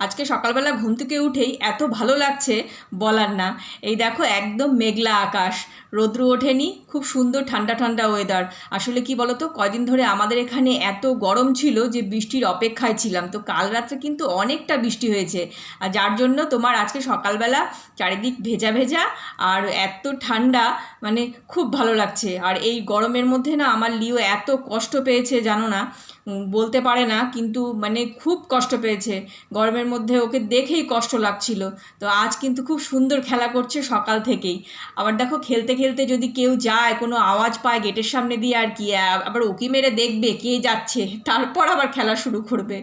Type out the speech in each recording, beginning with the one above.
আজকে সকালবেলা ঘুম থেকে উঠেই এত ভালো লাগছে বলার না। এই দেখো একদম মেঘলা আকাশ। রৌদ্র ওঠেনি, খুব সুন্দর ঠান্ডা ঠান্ডা ওয়েদার আসলে কি বলতো, কয়দিন ধরে আমাদের এখানে এত গরম ছিল যে বৃষ্টির অপেক্ষায় ছিলাম। তো কাল রাত্রে কিন্তু অনেকটা বৃষ্টি হয়েছে। আর যার জন্য তোমার আজকে সকালবেলা চারিদিক ভেজা ভেজা আর এত ঠান্ডা মানে খুব ভালো লাগছে। আর এই গরমের মধ্যে না আমার লিও এত কষ্ট পেয়েছে, জানো না? বলতে পারে না, কিন্তু মানে খুব কষ্ট পেয়েছে। গরমের মধ্যে ওকে দেখেই কষ্ট লাগছিল। তো আজ কিন্তু খুব সুন্দর খেলা করছে সকাল থেকেই। আবার দেখো খেলতে খেলতে যদি কেউ যায়, কোনো আওয়াজ পায় গেটের সামনে দিয়ে আর কি আবার উকি মেরে দেখবে কে যাচ্ছে, তারপর আবার খেলা শুরু করবে।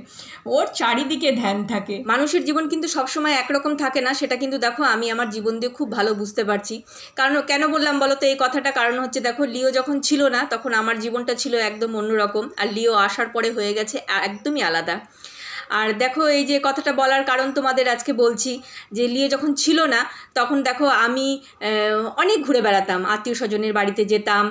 ওর চারিদিকে ধ্যান থাকে। মানুষের জীবন কিন্তু সবসময় একরকম থাকে না, সেটা কিন্তু দেখো আমি আমার জীবন দিয়ে খুব ভালো বুঝতে পারছি। কারণ কেন বললাম বলো তো এই কথাটা কারণ হচ্ছে দেখো, লিও যখন ছিল না, তখন আমার জীবনটা ছিল একদম অন্যরকম। আর লিও আসার পরে হয়ে গেছে একদমই আলাদা। আর দেখো এই যে কথাটা বলার কারণ তোমাদের আজকে বলছি, যে লিও যখন ছিল না, তখন দেখো আমি অনেক ঘুরে বেড়াতাম আত্মীয় স্বজনের বাড়িতে যেতাম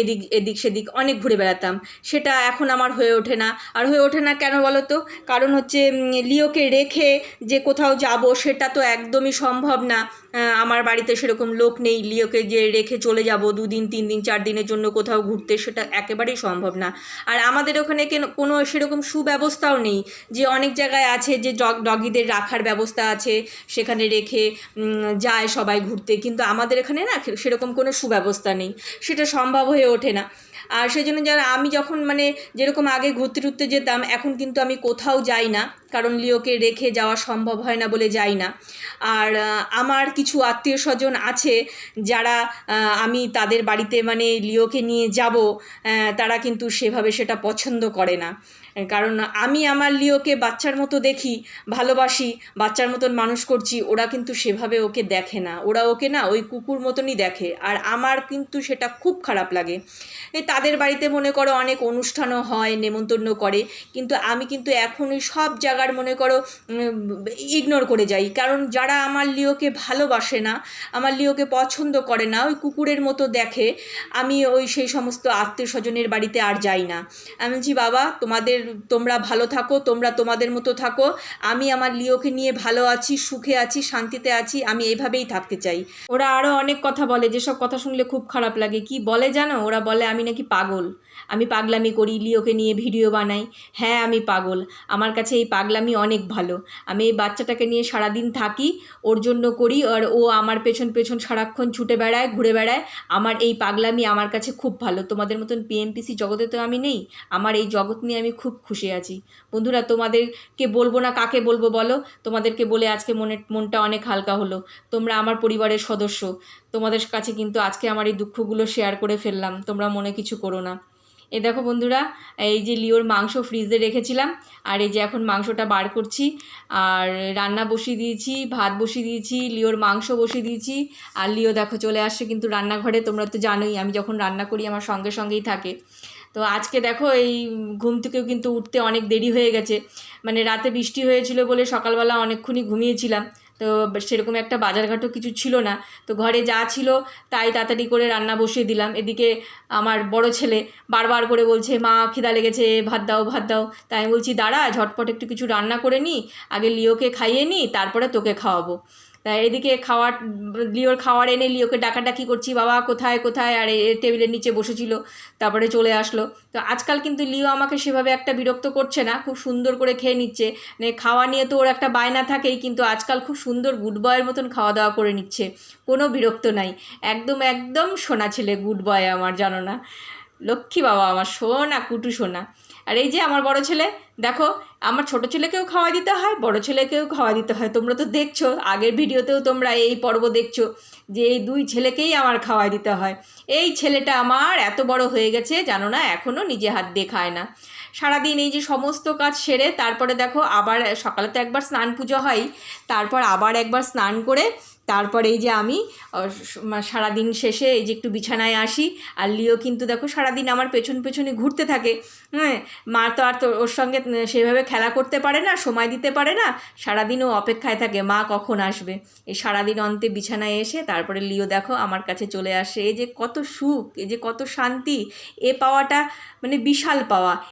এদিক এদিক সেদিক অনেক ঘুরে বেড়াতাম। সেটা এখন আমার হয়ে ওঠে না। আর হয়ে ওঠে না কেন বলো তো? কারণ হচ্ছে লিওকে রেখে যে কোথাও যাব, সেটা তো একদমই সম্ভব না। আমার বাড়িতে সেরকম লোক নেই, লিওকে যে রেখে চলে যাব দুদিন, তিন দিন, চার দিনের জন্য কোথাও ঘুরতে, সেটা একেবারেই সম্ভব না। আর আমাদের ওখানে কেন- কোনো সেরকম সুব্যবস্থাও নেই যে অনেক জায়গায় আছে যে ডগ ডগিদের রাখার ব্যবস্থা আছে, সেখানে রেখে যায় সবাই ঘুরতে, কিন্তু আমাদের এখানে না সেরকম কোনো সুব্যবস্থা নেই। সেটা সম্ভব হয়ে ওঠে না। আর সেই জন্য যারা, আমি যখন মানে যেরকম আগে ঘুরতে টুরতে যেতাম, এখন কিন্তু আমি কোথাও যাই না। কারণ লিওকে রেখে যাওয়া সম্ভব হয় না বলে যাই না। আর আমার কিছু আত্মীয় স্বজন আছে যারা আমি তাদের বাড়িতে মানে লিওকে নিয়ে যাব তারা কিন্তু সেভাবে সেটা পছন্দ করে না। কারণ আমি আমার লিওকে বাচ্চার মতো দেখি, ভালোবাসি, বাচ্চার মতন মানুষ করছি, ওরা কিন্তু সেভাবে ওকে দেখে না। ওরা ওকে না ওই কুকুর মতনই দেখে। আর আমার কিন্তু সেটা খুব খারাপ লাগে। এই তাদের বাড়িতে মনে করো অনেক অনুষ্ঠানও হয়, নেমন্তন্ন করে, কিন্তু আমি কিন্তু এখন ওই সব জায়গার মনে করো ইগনোর করে যাই। কারণ যারা আমার লিওকে ভালোবাসে না, আমার লিওকে পছন্দ করে না, ওই কুকুরের মতো দেখে, আমি ওই সেই সমস্ত আত্মীয় স্বজনের বাড়িতে আর যাই না। আমি বলছি, বাবা, তোমাদের তোমরা ভালো থাকো, তোমরা তোমাদের মতো থাকো। আমি আমার লিওকে নিয়ে ভালো আছি, সুখে আছি, শান্তিতে আছি, আমি এইভাবেই থাকতে চাই। ওরা আরও অনেক কথা বলে, যেসব কথা শুনলে খুব খারাপ লাগে। কি বলে জানো? ওরা বলে, আমি নাকি পাগল। আমি পাগলামি করি, লিওকে নিয়ে ভিডিও বানাই। হ্যাঁ আমি পাগল। আমার কাছে এই পাগলামি অনেক ভালো। আমি এই বাচ্চাটাকে নিয়ে সারাদিন থাকি, ওর জন্য করি, আর ও আমার পেছন পেছন সারাক্ষণ ছুটে বেড়ায়, ঘুরে বেড়ায়। আমার এই পাগলামি আমার কাছে খুব ভালো। তোমাদের মতন পিএমপিসি জগতে তো আমি নেই। আমার এই জগৎ নিয়ে আমি খুব খুশি আছি। বন্ধুরা, তোমাদেরকে বলব না কাকে বলব বলো? তোমাদেরকে বলে আজকে মনে, মনটা অনেক হালকা হলো। তোমরা আমার পরিবারের সদস্য। তোমাদের কাছে কিন্তু আজকে আমার এই দুঃখগুলো শেয়ার করে ফেললাম। তোমরা মনে কিছু করো না। এ দেখো বন্ধুরা, এই যে লিওর মাংস ফ্রিজে রেখেছিলাম, আর এই যে এখন মাংসটা বার করছি। আর রান্না বসিয়ে দিয়েছি, ভাত বসিয়ে দিয়েছি, লিওর মাংস বসিয়ে দিয়েছি। আর লিও দেখো চলে আসছে কিন্তু রান্নাঘরে, তোমরা তো জানোই, আমি যখন রান্না করি আমার সঙ্গে সঙ্গেই থাকে। তো আজকে দেখো এই ঘুম থেকেও কিন্তু উঠতে অনেক দেরি হয়ে গেছে। মানে রাতে বৃষ্টি হয়েছিল বলে সকালবেলা অনেকক্ষণই ঘুমিয়েছিলাম। তো সেরকম একটা বাজারঘাটও কিছু ছিল না। তো ঘরে যা ছিল তাই তাড়াতাড়ি করে রান্না বসিয়ে দিলাম। এদিকে আমার বড় ছেলে বারবার করে বলছে, মা, খিদা লেগেছে, ভাত দাও ভাত দাও। তাই আমি বলছি, দাঁড়া, ঝটপট একটু কিছু রান্না করে নিই আগে লিওকে খাইয়ে নিই তারপরে তোকে খাওয়াবো। এদিকে খাওয়ার, লিওর খাওয়ার এনে লিওকে ডাকাডাকি করছি, বাবা কোথায় কোথায়? আর টেবিলের নিচে বসেছিল, তারপরে চলে আসলো। তো আজকাল কিন্তু লিও আমাকে সেভাবে একটা বিরক্ত করছে না, খুব সুন্দর করে খেয়ে নিচ্ছে। মানে খাওয়া নিয়ে তো ওর একটা বায়না থাকেই, কিন্তু আজকাল খুব সুন্দর গুড বয়ের মতন খাওয়া দাওয়া করে নিচ্ছে। কোনো বিরক্ত নাই। একদম একদম সোনা ছেলে গুড বয় আমার, জানো না? লক্ষ্মী বাবা, আমার সোনা, কুটু সোনা। আর এই যে আমার বড় ছেলে, দেখো, আমার ছোট ছেলেকেও খাওয়া দিতে হয়, বড় ছেলেকেও খাওয়া দিতে হয়। তোমরা তো দেখছ, আগের ভিডিওতেও তোমরা এই পর্ব দেখছ যে এই দুই ছেলেকেই আমার খাওয়া দিতে হয়। এই ছেলেটা আমার এত বড় হয়ে গেছে, জানো না এখনও নিজে হাত দিয়ে খায় না। সারাদিন এই যে সমস্ত কাজ সেরে তারপরে দেখো আবার সকালে তো একবার স্নান পুজো হয়, তারপর আবার একবার স্নান করে তারপর এই যে আমি সারাদিন শেষে এই যে একটু বিছানায় আসি, আর লিও কিন্তু দেখো সারাদিন আমার পেছন পেছনে ঘুরতে থাকে। হ্যাঁ মা তো আর তো ওর সঙ্গে সেভাবে খেলা করতে পারে না, সময় দিতে পারে না সারাদিন ও অপেক্ষায় থাকে, মা কখন আসবে? এই সারাদিন অন্তে বিছানায় এসে তারপরে লিও দেখো আমার কাছে চলে আসে, এই যে কত সুখ, এই যে কত শান্তি, এ পাওয়াটা মানে বিশাল পাওয়া।